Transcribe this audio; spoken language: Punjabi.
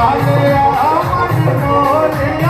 Alia, Alia, Alia, Alia, Alia,